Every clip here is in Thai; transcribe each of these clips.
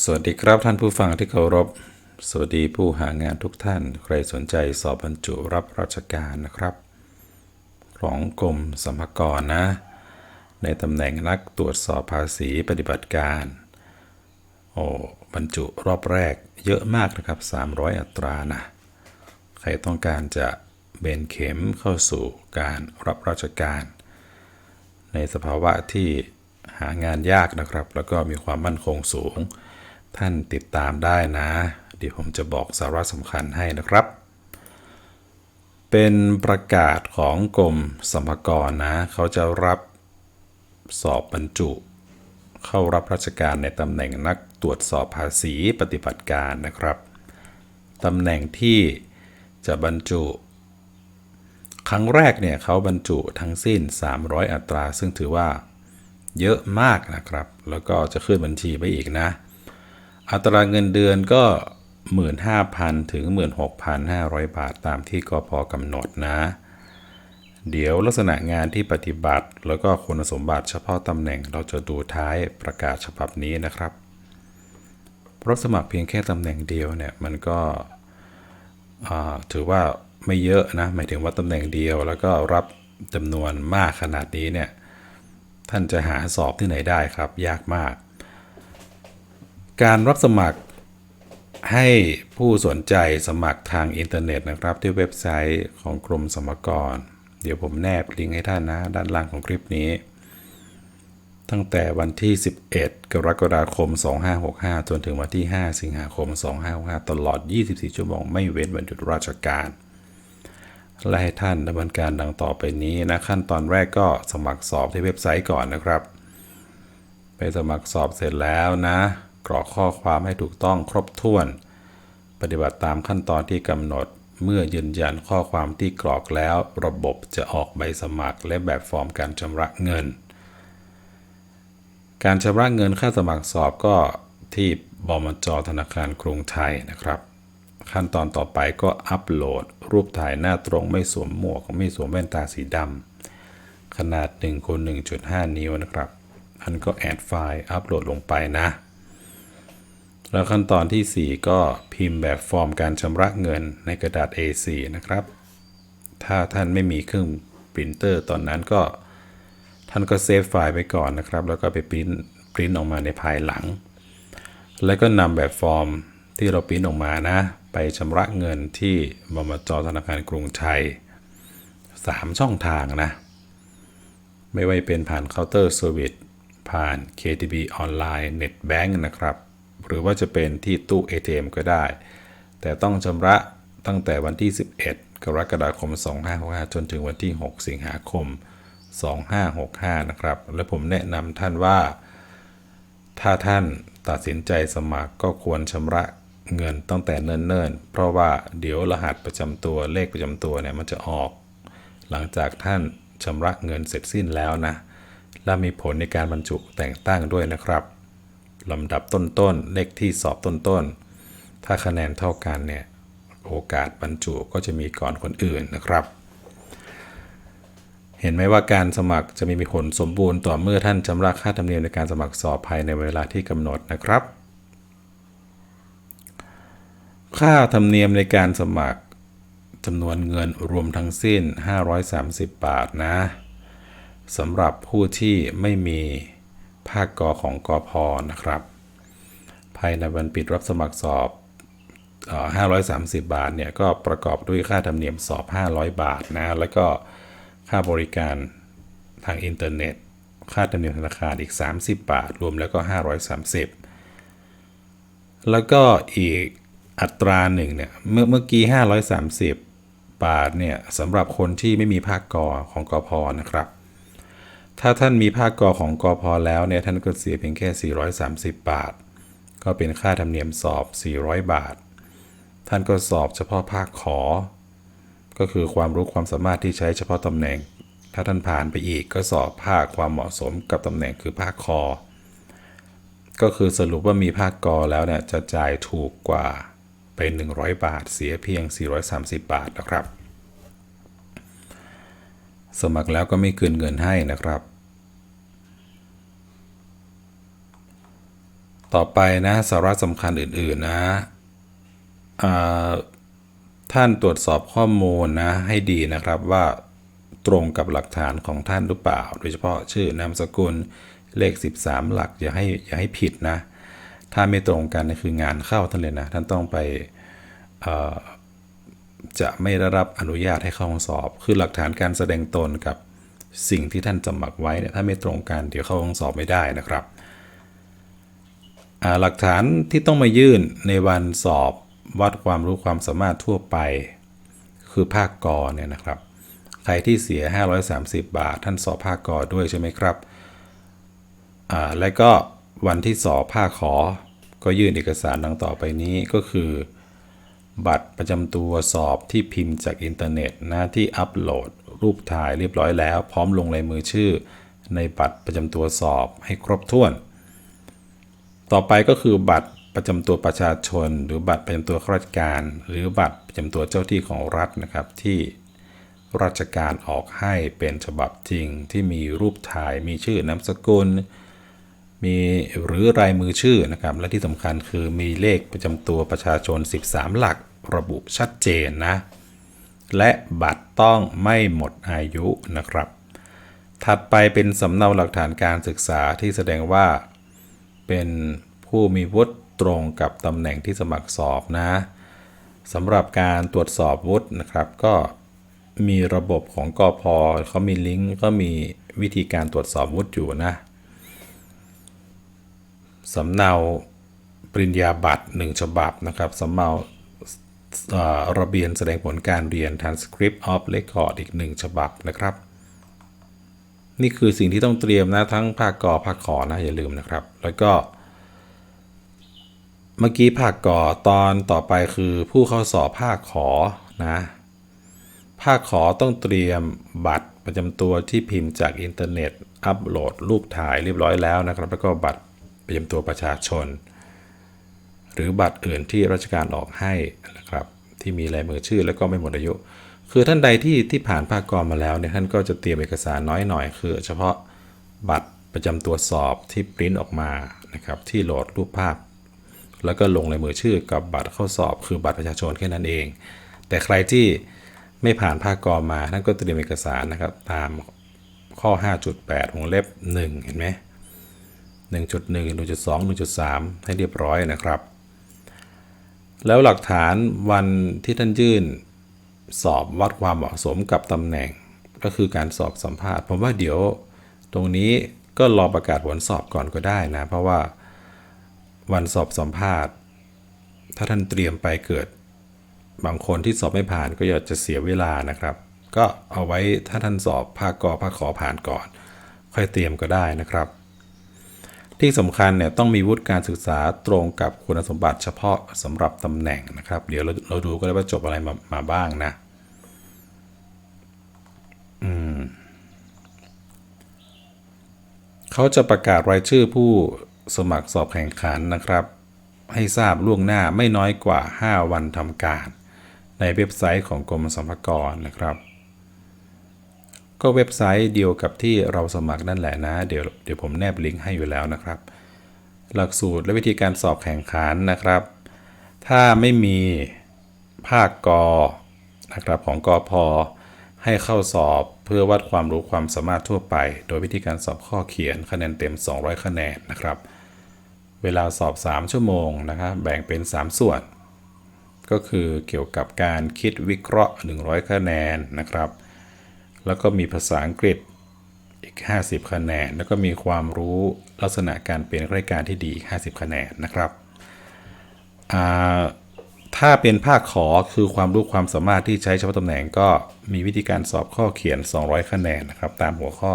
สวัสดีครับท่านผู้ฟังที่เคารพ สวัสดีผู้หางานทุกท่าน ใครสนใจสอบบรรจุรับราชการนะครับ ของกรมสรรพากรนะ ในตำแหน่งนักตรวจสอบภาษีปฏิบัติการ โอ้บรรจุรอบแรกเยอะมากนะครับ 300 อัตรานะ ใครต้องการจะเบนเข็มเข้าสู่การรับราชการ ในสภาวะที่หางานยากนะครับ แล้วก็มีความมั่นคงสูง ท่านติดตามได้นะ เดี๋ยวผมจะบอกสาระสำคัญให้นะครับ เป็นประกาศของกรมสรรพากรนะ เขาจะรับสอบบรรจุ เข้ารับราชการในตำแหน่งนักตรวจสอบภาษีปฏิบัติการนะครับตำแหน่งที่จะบรรจุ ครั้งแรกเนี่ยเขาบรรจุทั้งสิ้น 300 อัตรา ซึ่งถือว่าเยอะมากนะครับ แล้วก็จะขึ้นบัญชีไปอีกนะ อัตราเงินเดือนก็ 15,000 ถึง 16,500 บาทตามที่กพกำหนดนะ เดี๋ยวลักษณะงานที่ปฏิบัติ แล้วก็คุณสมบัติเฉพาะตำแหน่งเราจะดูท้ายประกาศฉบับนี้นะครับรับสมัครเพียงแค่ตำแหน่งเดียวเนี่ยมันก็ถือว่าไม่เยอะนะหมายถึงว่าตำแหน่งเดียว แล้วก็รับจำนวนมากขนาดนี้เนี่ยท่านจะหาสอบที่ไหนได้ครับ ยากมาก การรับสมัครให้ผู้สนใจสมัครทางอินเทอร์เน็ตนะครับที่เว็บไซต์ของกรมสรรพากร เดี๋ยวผมแนบลิงก์ให้ท่านนะ ด้านล่างของคลิปนี้ ตั้งแต่วันที่ 11 กรกฎาคม 2565 จนถึงวันที่ 5 สิงหาคม 2565 ตลอด 24 ชั่วโมงไม่เว้นวันหยุดราชการ และให้ท่านดำเนินการดังต่อไปนี้นะขั้นตอนแรกก็สมัครสอบที่เว็บไซต์ก่อนนะครับ ไปสมัครสอบเสร็จแล้วนะ กรอกข้อความให้ถูกต้องครบถ้วน ปฏิบัติตามขั้นตอนที่กำหนด เมื่อยืนยันข้อความที่กรอกแล้ว ระบบจะออกใบสมัคร และแบบฟอร์มการชำระเงิน การชำระเงินค่าสมัครสอบก็ที่บมจธนาคารกรุงไทยนะครับ ขั้นตอนต่อไปก็อัปโหลด รูปถ่ายหน้าตรงไม่สวมหมวกไม่สวมแว่นตาสีดำขนาด1คูณ1.5 นิ้วนะครับท่านก็แอดไฟล์อัปโหลดลงไปนะ แล้วขั้นตอนที่ 4 ก็พิมพ์แบบฟอร์มการชำระเงินในกระดาษ A4 นะครับ ถ้าท่านไม่มีเครื่องปรินเตอร์ตอนนั้นก็ ท่านก็เซฟไฟล์ไปก่อนนะครับ แล้วก็ไปปริ้นปริ้นออกมาในภายหลัง แล้วก็นำแบบฟอร์มที่เราปริ้นออกมานะ ไปชำระเงินที่บมจธนาคารกรุงไทย3 ช่องทางนะ ไม่ว่าจะเป็นผ่านเคาน์เตอร์เซอร์วิสผ่าน KTB ออนไลน์ Net Bank นะครับ รือว่าจะเป็นที่ตู้ ATM ก็ได้ แต่ต้องชำระตั้งแต่วันที่ 11 กรกฎาคม 2565 จนถึงวันที่ 6 สิงหาคม 2565 นะครับ และผมแนะนำท่านว่า ถ้าท่านตัดสินใจสมัครก็ควรชำระเงินตั้งแต่เนิ่นๆ เพราะว่าเดี๋ยวรหัสประจำตัวเลขประจำตัวเนี่ยมันจะออก หลังจากท่านชำระเงินเสร็จสิ้นแล้วนะ และมีผลในการบรรจุแต่งตั้งด้วยนะครับ ลำดับต้นๆ เลขที่สอบต้นๆ ถ้าคะแนนเท่ากันเนี่ยโอกาสบรรจุก็จะมีก่อนคนอื่นนะครับ เห็นไหมว่าการสมัครจะมีผลสมบูรณ์ต่อเมื่อท่านชำระค่าธรรมเนียมในการสมัครสอบภายในเวลาที่กำหนดนะครับ ค่าธรรมเนียมในการสมัครจำนวนเงินรวมทั้งสิ้น 530 บาทนะสำหรับผู้ที่ไม่มี ภาคกอของกอพอนะครับ ภายในวันปิดรับสมัครสอบออ530 บาทเนี่ยก็ประกอบด้วยค่าธรรมเนียมสอบ 500 บาทนะ แล้วก็ค่าบริการทางอินเทอร์เน็ต ค่าธรรมเนียมธนาคารอีก 30 บาท รวมแล้วก็ 530 แล้วก็อีกอัตราหนึ่งเนี่ยเมื่อเมื่อกี้ 530 บาทเนี่ยสำหรับคนที่ไม่มีภาคกอของกอพอนะครับ ถ้าท่านมีภาคกอของกอพอแล้วเนี่ยท่านก็เสียเพียงแค่ 430 บาท ก็เป็นค่าธรรมเนียมสอบ 400 บาท ท่านก็สอบเฉพาะภาคขอ ก็คือความรู้ความสามารถที่ใช้เฉพาะตำแหน่ง ถ้าท่านผ่านไปอีกก็สอบภาคความเหมาะสมกับตำแหน่งคือภาคคอ ก็คือสรุปว่ามีภาคกอแล้วเนี่ยจะจ่ายถูกกว่าไป 100 บาท เสียเพียง 430 บาทนะครับ สมัครแล้วก็ไม่คืนเงินให้นะครับ ต่อไปนะสาระสำคัญอื่นๆนะท่านตรวจสอบข้อมูลนะให้ดีนะครับว่าตรงกับหลักฐานของท่านหรือเปล่า โดยเฉพาะชื่อนามสกุลเลข 13 หลักอย่าให้อย่าให้ผิดนะ ถ้าไม่ตรงกันนี่คืองานเข้าท่านเลยนะ ท่านต้องไปจะไม่ได้รับอนุญาตให้เข้าห้องสอบ คือหลักฐานการแสดงตนกับสิ่งที่ท่านสมัครไว้เนี่ยถ้าไม่ตรงกันเดี๋ยวเข้าห้องสอบไม่ได้นะครับ หลักฐานที่ต้องมายื่นในวันสอบวัดความรู้ความสามารถทั่วไป คือภาคกอเนี่ยนะครับ ใครที่เสีย 530 บาท ท่านสอบภาคกอด้วยใช่ไหมครับและก็วันที่สอบภาคขอ ก็ยื่นเอกสารดังต่อไปนี้ก็คือ บัตรประจำตัวสอบที่พิมพ์จากอินเทอร์เน็ตนะที่อัปโหลด รูปถ่ายเรียบร้อยแล้ว พร้อมลงลายมือชื่อ ในบัตรประจำตัวสอบให้ครบถ้วน ต่อไปก็คือบัตรประจำตัวประชาชน หรือบัตรประจำตัวข้าราชการ หรือบัตรประจำตัวเจ้าที่ของรัฐนะครับที่ราชการออกให้เป็นฉบับจริงที่มีรูปถ่ายมีชื่อนามสกุล มีหรือรายมือชื่อนะครับและที่สำคัญคือมีเลขประจำตัวประชาชน 13 หลักระบุชัดเจนนะและบัตรต้องไม่หมดอายุนะครับ ถัดไปเป็นสำเนาหลักฐานการศึกษาที่แสดงว่า เป็นผู้มีวุฒิตรงกับตำแหน่งที่สมัครสอบนะสำหรับการตรวจสอบวุฒินะครับ ก็มีระบบของกอพอเขามีลิงก์ก็มีวิธีการตรวจสอบวุฒิอยู่นะสำเนาปริญญาบัตร 1 ฉบับนะครับสำเนาระเบียนแสดงผลการเรียน transcript of record อีก 1 ฉบับนะครับ นี่คือสิ่งที่ต้องเตรียมนะทั้งภาคกอภาคขอนะอย่าลืมนะครับ แล้วก็ เมื่อกี้ภาคกอตอนต่อไปคือผู้เข้าสอบภาคขอนะภาคขอต้องเตรียมบัตรประจำตัวที่พิมพ์จากอินเทอร์เน็ต อัปโหลดรูปถ่ายเรียบร้อยแล้วนะครับ แล้วก็บัตรประจำตัวประชาชน หรือบัตรอื่นที่ราชการออกให้นะครับ ที่มีลายมือชื่อแล้วก็ไม่หมดอายุ คือท่านใดที่ที่ผ่านภาคกรมาแล้วเนี่ยท่านก็จะเตรียมเอกสารน้อยหน่อยคือ เฉพาะบัตรประจำตัวสอบที่ปริ้นออกมานะครับที่โหลดรูปภาพ แล้วก็ลงลายมือชื่อกับบัตรเข้าสอบ คือบัตรประชาชนแค่นั้นเอง แต่ใครที่ไม่ผ่านภาคกรมาท่านก็เตรียมเอกสารนะครับตามข้อ 5.8วงเล็บ 1 เห็นไหม1.1 1.2 1.3 ให้เรียบร้อยนะครับ แล้วหลักฐานวันที่ท่านยื่น สอบวัดความเหมาะสมกับตำแหน่ง ก็คือการสอบสัมภาษณ์ ผมว่าเดี๋ยวตรงนี้ก็รอประกาศผลสอบก่อนก็ได้นะ เพราะว่าวันสอบสัมภาษณ์ ถ้าท่านเตรียมไปเกิด บางคนที่สอบไม่ผ่านก็อยากจะเสียเวลานะครับ ก็เอาไว้ถ้าท่านสอบภาคกอภาคขอผ่านก่อน ค่อยเตรียมก็ได้นะครับ ที่สำคัญเนี่ยต้องมีวุฒิการศึกษาตรงกับคุณสมบัติเฉพาะสำหรับตำแหน่งนะครับ เดี๋ยวเราเราดูก็ได้ว่าจบอะไรมามาบ้างนะอืมเขาจะประกาศรายชื่อผู้สมัครสอบแข่งขันนะครับ ให้ทราบล่วงหน้าไม่น้อยกว่า 5 วันทำการ ในเว็บไซต์ของกรมสรรพากรนะครับ ก็เว็บไซต์เดียวกับที่เราสมัครนั่นแหละนะ เดี๋ยวเดี๋ยวผมแนบลิงก์ให้อยู่แล้วนะครับ หลักสูตรและวิธีการสอบแข่งขันนะครับ ถ้าไม่มีภาคกอนะครับของกอพอให้เข้าสอบเพื่อวัดความรู้ความสามารถทั่วไป โดยวิธีการสอบข้อเขียนคะแนนเต็ม 200 คะแนนนะครับ เวลาสอบ 3 ชั่วโมงนะครับแบ่งเป็น 3 ส่วน ก็คือเกี่ยวกับการคิดวิเคราะห์ 100 คะแนนนะครับ แล้วก็มีภาษาอังกฤษอีก 50 คะแนน แล้วก็มีความรู้ลักษณะการเป็นรายการที่ดีอีก 50 คะแนนนะครับ ถ้าเป็นภาคขอคือความรู้ความสามารถที่ใช้เฉพาะตำแหน่งก็มีวิธีการสอบข้อเขียน 200 คะแนนนะครับ ตามหัวข้อ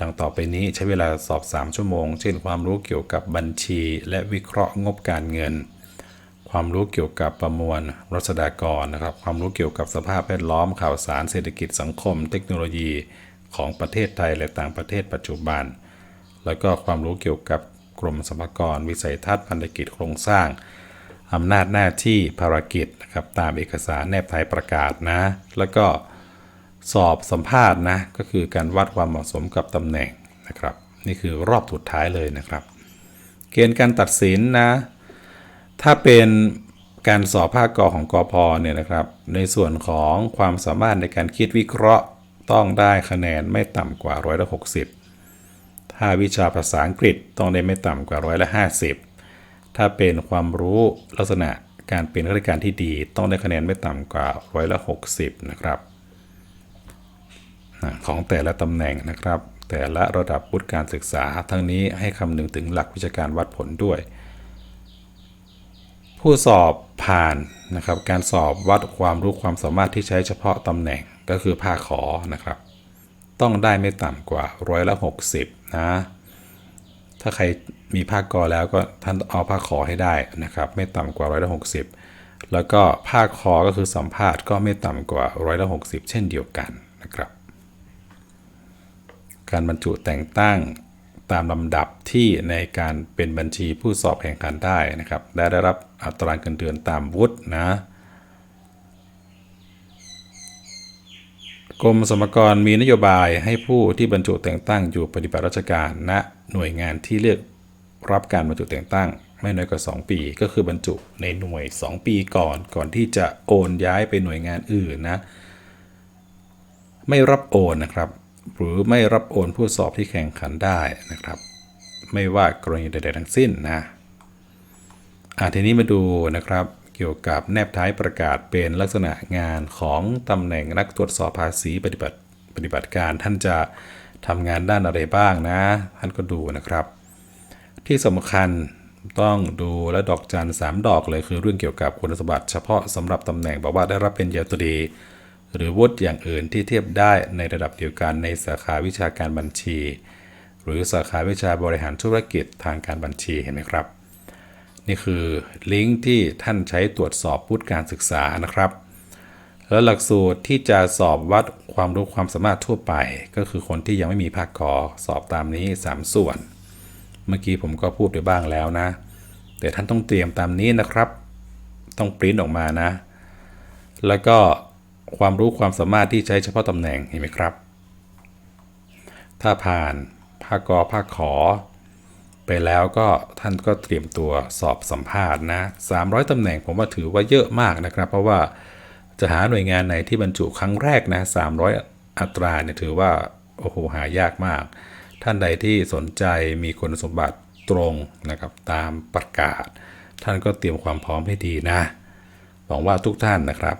ดังต่อไปนี้ใช้เวลาสอบ 3 ชั่วโมง เช่นความรู้เกี่ยวกับบัญชี และวิเคราะห์งบการเงิน ความรู้เกี่ยวกับประมวลรัษฎากรนะครับ ความรู้เกี่ยวกับสภาพแวดล้อมข่าวสารเศรษฐกิจสังคม เทคโนโลยีของประเทศไทยและต่างประเทศปัจจุบัน แล้วก็ความรู้เกี่ยวกับกรมสรรพากร วิสัยทัศน์พันธกิจโครงสร้างอำนาจหน้าที่ภารกิจนะครับตามเอกสารแนบท้ายประกาศนะ แล้วก็สอบสัมภาษณ์นะก็คือการวัดความเหมาะสมกับตำแหน่งนะครับ นี่คือรอบสุดท้ายเลยนะครับ เกณฑ์การตัดสินนะ ถ้าเป็นการสอบภาคกอของกอพเนี่ยนะครับ ในส่วนของความสามารถในการคิดวิเคราะห์ต้องได้คะแนนไม่ต่ำกว่าร้อยละหกสิบถ้าวิชาภาษาอังกฤษต้องได้ไม่ต่ำกว่าร้อยละห้าสิบถ้าเป็นความรู้ลักษณะการเป็นข้าราชการที่ดี ต้องได้คะแนนไม่ต่ำกว่าร้อยละหกสิบนะครับของแต่ละตำแหน่งนะครับ แต่ละระดับวุฒิการศึกษา ทั้งนี้ให้คำนึงถึงหลักวิชาการวัดผลด้วย ผู้สอบผ่านนะครับการสอบวัดความรู้ความสามารถที่ใช้เฉพาะตำแหน่งก็คือภาคขอนะครับ ต้องได้ไม่ต่ำกว่าร้อยละ60 นะ ถ้าใครมีภาคกอแล้วก็ท่านเอาภาคขอให้ได้นะครับ ไม่ต่ำกว่าร้อยละ60 แล้วก็ภาคคอก็คือสัมภาษณ์ก็ไม่ต่ำกว่าร้อยละ60 เช่นเดียวกันนะครับ การบรรจุแต่งตั้ง ตามลำดับที่ในการเป็นบัญชีผู้สอบแข่งขันได้นะครับ และได้รับอัตราเงินเดือนตามวุฒินะกรมสรรพากรมีนโยบายให้ผู้ที่บรรจุแต่งตั้งอยู่ปฏิบัติราชการณหน่วยงานที่เลือกรับการบรรจุแต่งตั้ง ไม่น้อยกว่า 2 ปี ก็คือบรรจุในหน่วย 2 ปีก่อนก่อนที่จะโอนย้ายไปหน่วยงานอื่นนะ ไม่รับโอนนะครับ หรือไม่รับโอนผู้สอบที่แข่งขันได้นะครับ ไม่ว่ากรณีใดๆทั้งสิ้นนะอะทีนี้มาดูนะครับเกี่ยวกับแนบท้ายประกาศเป็นลักษณะงานของตำแหน่งนักตรวจสอบภาษีปฏิบัติปฏิบัติการท่านจะทำงานด้านอะไรบ้างนะ ท่านก็ดูนะครับ ที่สำคัญต้องดูและดอกจันสามดอกเลยคือเรื่องเกี่ยวกับคุณสมบัติเฉพาะสำหรับตำแหน่งบอกว่าได้รับเป็นยาตรี หรือวุฒิอย่างอื่นที่เทียบได้ในระดับเดียวกันในสาขาวิชาการบัญชี หรือสาขาวิชาบริหารธุรกิจทางการบัญชีเห็นไหมครับ นี่คือลิงก์ที่ท่านใช้ตรวจสอบวุฒิการศึกษานะครับ แล้วหลักสูตรที่จะสอบวัดความรู้ความสามารถทั่วไป ก็คือคนที่ยังไม่มีภาคกอสอบตามนี้ 3 ส่วน เมื่อกี้ผมก็พูดไปบ้างแล้วนะ แต่ท่านต้องเตรียมตามนี้นะครับ ต้องปริ้นออกมานะ แล้วก็ ความรู้ความสามารถที่ใช้เฉพาะตำแหน่งเห็นไหมครับ ถ้าผ่านภาคกอภาคขอ ไปแล้วก็ท่านก็เตรียมตัวสอบสัมภาษณ์นะ 300ตำแหน่งผมว่าถือว่าเยอะมากนะครับ เพราะว่าจะหาหน่วยงานไหนที่บรรจุครั้งแรกนะ 300 อัตราเนี่ยถือว่าโอ้โหหายากมาก ท่านใดที่สนใจมีคุณสมบัติตรงนะครับตามประกาศ ท่านก็เตรียมความพร้อมให้ดีนะหวังว่าทุกท่านนะครับ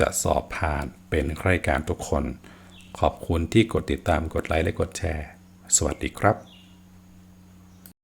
จะสอบผ่านเป็นใครการทุกคน ขอบคุณที่กดติดตามกดไลค์และกดแชร์ สวัสดีครับ